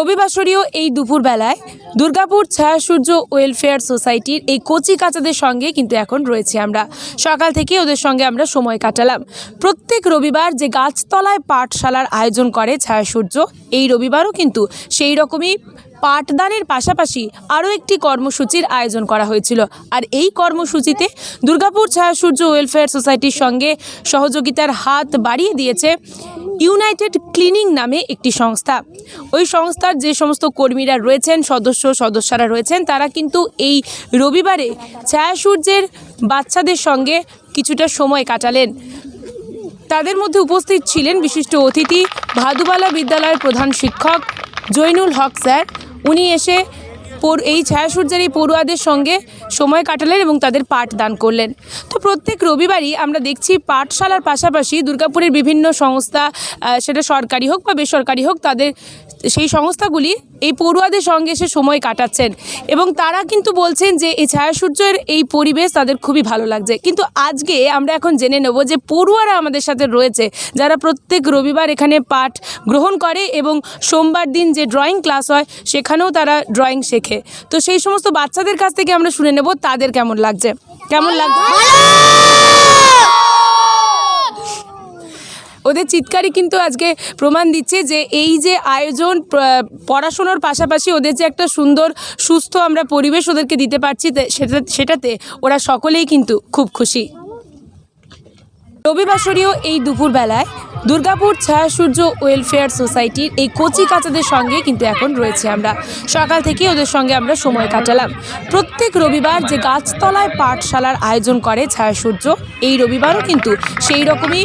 রবিবাসরীয় এই দুপুরবেলায় দুর্গাপুর ছায়া সূর্য ওয়েলফেয়ার সোসাইটির এই কচি কাচাদের সঙ্গে কিন্তু এখন রয়েছে আমরা। সকাল থেকে ওদের সঙ্গে আমরা সময় কাটালাম। প্রত্যেক রবিবার যে গাছতলায় পাঠশালার আয়োজন করে ছায়া সূর্য, এই রবিবারও কিন্তু সেই রকমই পাঠদানের পাশাপাশি আরও একটি কর্মসূচির আয়োজন করা হয়েছিল। আর এই কর্মসূচিতে দুর্গাপুর ছায়া সূর্য ওয়েলফেয়ার সোসাইটির সঙ্গে সহযোগিতার হাত বাড়িয়ে দিয়েছে ইউনাইটেড ক্লিনিং নামে একটি সংস্থা। ওই সংস্থার যে সমস্ত কর্মীরা রয়েছেন, সদস্য, সদস্যরা রয়েছেন, তারা কিন্তু এই রবিবারে ছায়া সূর্যের বাচ্চাদের সঙ্গে কিছুটা সময় কাটালেন। তাদের মধ্যে উপস্থিত ছিলেন বিশিষ্ট অতিথি, ভাদুবালা বিদ্যালয়ের প্রধান শিক্ষক জৈনুল হক স্যার। উনি এসে এই ছায়াসূর্যের এই পড়ুয়াদের সঙ্গে সময় কাটালেন এবং তাদের পাঠ দান করলেন। তো প্রত্যেক রবিবারই আমরা দেখছি পাঠশালার পাশাপাশি দুর্গাপুরের বিভিন্ন সংস্থা সেটা সরকারি হোক বা বেসরকারি হোক, তাদের সেই সংস্থাগুলি এই পড়ুয়াদের সঙ্গে এসে সময় কাটাচ্ছেন। এবং তারা কিন্তু বলছেন যে, এই ছায়াসূর্যের এই পরিবেশ তাদের খুবই ভালো লাগছে। কিন্তু আজকে আমরা এখন জেনে নেব যে, পড়ুয়ারা আমাদের সাথে রয়েছে, যারা প্রত্যেক রবিবার এখানে পাঠ গ্রহণ করে এবং সোমবার দিন যে ড্রয়িং ক্লাস হয়, সেখানেও তারা ড্রয়িং শেখে। তো সেই সমস্ত বাচ্চাদের কাছ থেকে আমরা শুনে নেব তাদের কেমন লাগছে। কেমন লাগছে? ওদের চিৎকারই কিন্তু আজকে প্রমাণ দিচ্ছে যে এই যে আয়োজন পড়াশোনার পাশাপাশি ওদের যে একটা সুন্দর, সুস্থ আমরা পরিবেশ ওদেরকে দিতে পারছি সেটা, সেটাতে ওরা সকলেই কিন্তু খুব খুশি। রবিবাসরীয় এই দুপুরবেলায় দুর্গাপুর ছায়া সূর্য ওয়েলফেয়ার সোসাইটির এই কচি কাচাদের সঙ্গে কিন্তু এখন রয়েছে আমরা। সকাল থেকে ওদের সঙ্গে আমরা সময় কাটালাম। প্রত্যেক রবিবার যে গাছতলায় পাঠশালার আয়োজন করে ছায়া সূর্য, এই রবিবারও কিন্তু সেই রকমই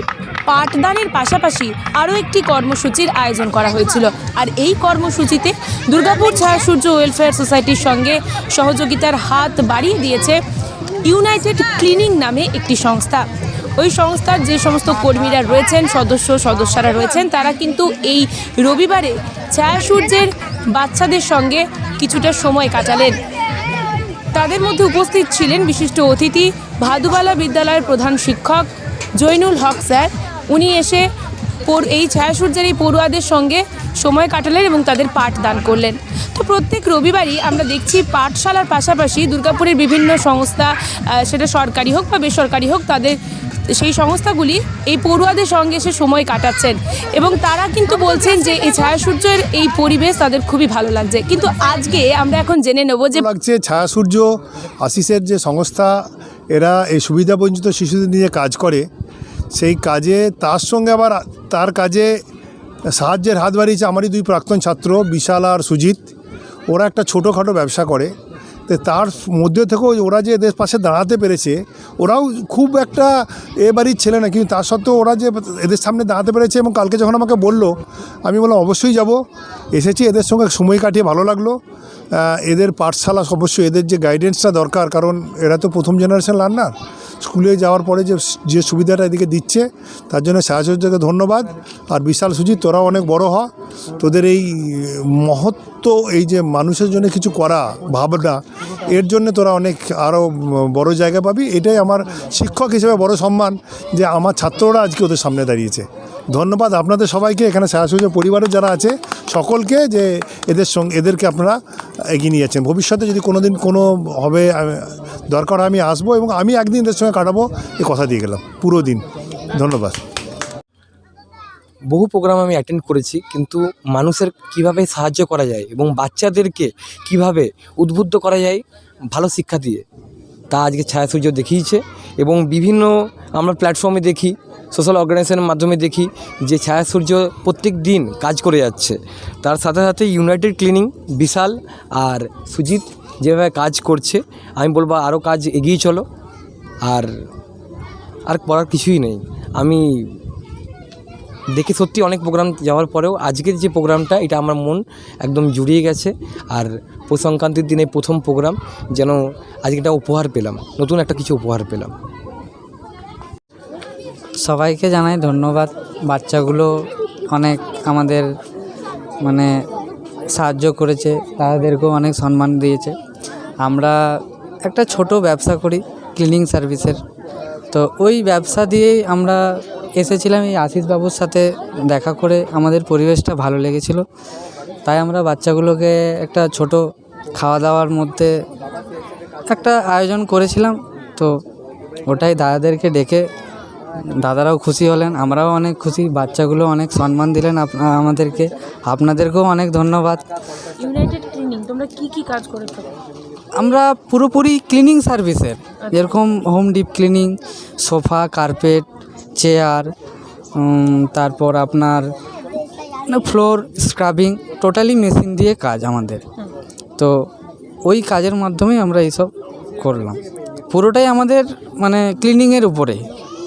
পাঠদানের পাশাপাশি আরও একটি কর্মসূচির আয়োজন করা হয়েছিল। আর এই কর্মসূচিতে দুর্গাপুর ছায়া সূর্য ওয়েলফেয়ার সোসাইটির সঙ্গে সহযোগিতার হাত বাড়িয়ে দিয়েছে ইউনাইটেড ক্লিনিং নামে একটি সংস্থা। ওই সংস্থার যে সমস্ত কর্মীরা রয়েছেন, সদস্য, সদস্যরা রয়েছেন, তারা কিন্তু এই রবিবারে ছায়া সূর্যের বাচ্চাদের সঙ্গে কিছুটা সময় কাটালেন। তাদের মধ্যে উপস্থিত ছিলেন বিশিষ্ট অতিথি ভাদুবালা বিদ্যালয়ের প্রধান শিক্ষক জৈনুল হক স্যার উনি এসে এই ছায়াসূর্যের এই পড়ুয়াদের সঙ্গে সময় কাটালেন এবং তাদের পাঠ দান করলেন। তো প্রত্যেক রবিবারই আমরা দেখছি পাঠশালার পাশাপাশি দুর্গাপুরের বিভিন্ন সংস্থা সেটা সরকারি হোক বা বেসরকারি হোক, তাদের সেই সংস্থাগুলি এই পড়ুয়াদের সঙ্গে এসে সময় কাটাচ্ছেন। এবং তারা কিন্তু বলছেন যে এই ছায়াসূর্যের এই পরিবেশ তাদের খুবই ভালো লাগছে। কিন্তু আজকে আমরা এখন জেনে নেব যে লাগছে ছায়া সূর্য আশিসের যে সংস্থা, এরা এই সুবিধা বঞ্চিত শিশুদের নিয়ে কাজ করে। সেই কাজে, তার সঙ্গে আবার তার কাজে সাহায্যের হাত বাড়িয়েছে আমারই দুই প্রাক্তন ছাত্র, বিশাল আর সুজিত। ওরা একটা ছোটোখাটো ব্যবসা করে। তো তার মধ্যে থেকেও ওরা যে এদের পাশে দাঁড়াতে পেরেছে, ওরাও খুব একটা এ বাড়ির ছেলে না। কিন্তু তার সত্ত্বেও ওরা যে এদের সামনে দাঁড়াতে পেরেছে এবং কালকে যখন আমাকে বলল, আমি বললাম, অবশ্যই যাব। এসেছি, এদের সঙ্গে সময় কাটিয়ে ভালো লাগল। এদের পাঠশালা অবশ্যই এদের যে গাইডেন্সটা দরকার, কারণ এরা তো প্রথম জেনারেশন লার্নার স্কুলে যাওয়ার পরে যে যে সুবিধাটা এদিকে দিচ্ছে, তার জন্য সাহায্যকে ধন্যবাদ। আর বিশাল সুজিত তোরা অনেক বড় হ। তোদের এই মহত্ব, এই যে মানুষের জন্য কিছু করা ভাবনা, এর জন্য তোরা অনেক আরও বড় জায়গা পাবি। এটাই আমার শিক্ষক হিসেবে বড় সম্মান যে আমার ছাত্ররা আজকে ওদের সামনে দাঁড়িয়েছে। ধন্যবাদ আপনাদের সবাইকে, এখানে সাহায্য পরিবারের যারা আছে, সকলকে যে এদের সঙ্গে, এদেরকে আপনারা এগিয়ে নিয়ে যাচ্ছেন। ভবিষ্যতে যদি কোনো দিন কোনো হবে দরকার আমি আসব এবং আমি একদিন এদের সঙ্গে কাটাবো, এ কথা দিয়ে গেলাম। পুরো দিন। ধন্যবাদ। বহু প্রোগ্রাম আমি অ্যাটেন্ড করেছি, কিন্তু মানুষের কীভাবে সাহায্য করা যায় এবং বাচ্চাদেরকে কীভাবে উদ্বুদ্ধ করা যায়, ভালো শিক্ষা দিয়ে। তা আজকে ছায়া সূর্য দেখিয়েছে। এবং বিভিন্ন আমরা প্ল্যাটফর্মে দেখি সোশ্যাল অর্গানাইজেশনের মাধ্যমে দেখি যে ছায়া সূর্য প্রত্যেক দিন কাজ করে যাচ্ছে। তার সাথে সাথে ইউনাইটেড ক্লিনিং বিশাল আর সুজিত যেভাবে কাজ করছে, আমি বলব আরও কাজ এগিয়ে চলো। আর আর করার কিছুই নেই। আমি দেখে সত্যি অনেক প্রোগ্রাম যাওয়ার পরেও আজকের যে প্রোগ্রামটা এটা আমার মন একদম জুড়িয়ে গেছে। আর পৌষ সংক্রান্তির দিনে প্রথম প্রোগ্রাম যেন আজকে একটা উপহার পেলাম, নতুন একটা কিছু উপহার পেলাম। সবাইকে জানাই ধন্যবাদ। বাচ্চাগুলো অনেক আমাদের মানে সাহায্য করেছে, তাদেরকেও অনেক সম্মান দিয়েছে। আমরা একটা ছোট ব্যবসা করি ক্লিনিং সার্ভিসের তো ওই ব্যবসা দিয়েই আমরা এসেছিলাম এই আশিস বাবুর সাথে দেখা করে আমাদের পরিবেশটা ভালো লেগেছিল। তাই আমরা বাচ্চাগুলোকে একটা ছোট খাওয়া দাওয়ার মধ্যে একটা আয়োজন করেছিলাম। তো ওটাই দাদাদেরকে ডেকে দাদারাও খুশি হলেন আমরাও অনেক খুশি বাচ্চাগুলো অনেক সম্মান দিলেন আমাদেরকে। আপনাদেরকেও অনেক ধন্যবাদ। ইউনাইটেড ক্লিনিং তোমরা কি কি কাজ করে থাকো আমরা পুরোপুরি ক্লিনিং সার্ভিসের যেরকম home deep cleaning sofa carpet chair তারপর আপনার ফ্লোর স্ক্রাবিং টোটালি মেশিন দিয়ে কাজ আমাদের। তো ওই কাজের মাধ্যমেই আমরা এইসব করলাম। পুরোটাই আমাদের মানে ক্লিনিংয়ের উপরে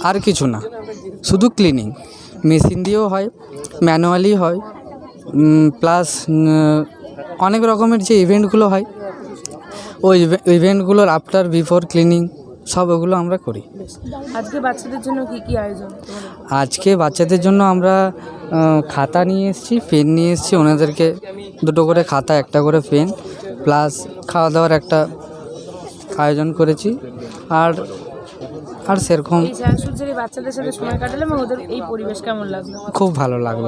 আর কিছু না। শুধু ক্লিনিং মেশিন দিয়েও হয় ম্যানুয়ালি হয় প্লাস অনেক রকমের যে ইভেন্টগুলো হয়, ওই ইভেন্টগুলোর আফটার বিফোর ক্লিনিং সব ওগুলো আমরা করি। আজকে বাচ্চাদের জন্য কি কি আয়োজন আজকে বাচ্চাদের জন্য আমরা খাতা নিয়ে এসেছি পেন নিয়ে এসেছি। ওনাদেরকে দুটো করে খাতা একটা করে পেন প্লাস খাওয়া দাওয়ার একটা আয়োজন করেছি। আর আর সেরকম বাচ্চাদের সাথে সময় কাটালে এবং ওদের এই পরিবেশ কেমন লাগল? খুব ভালো লাগল।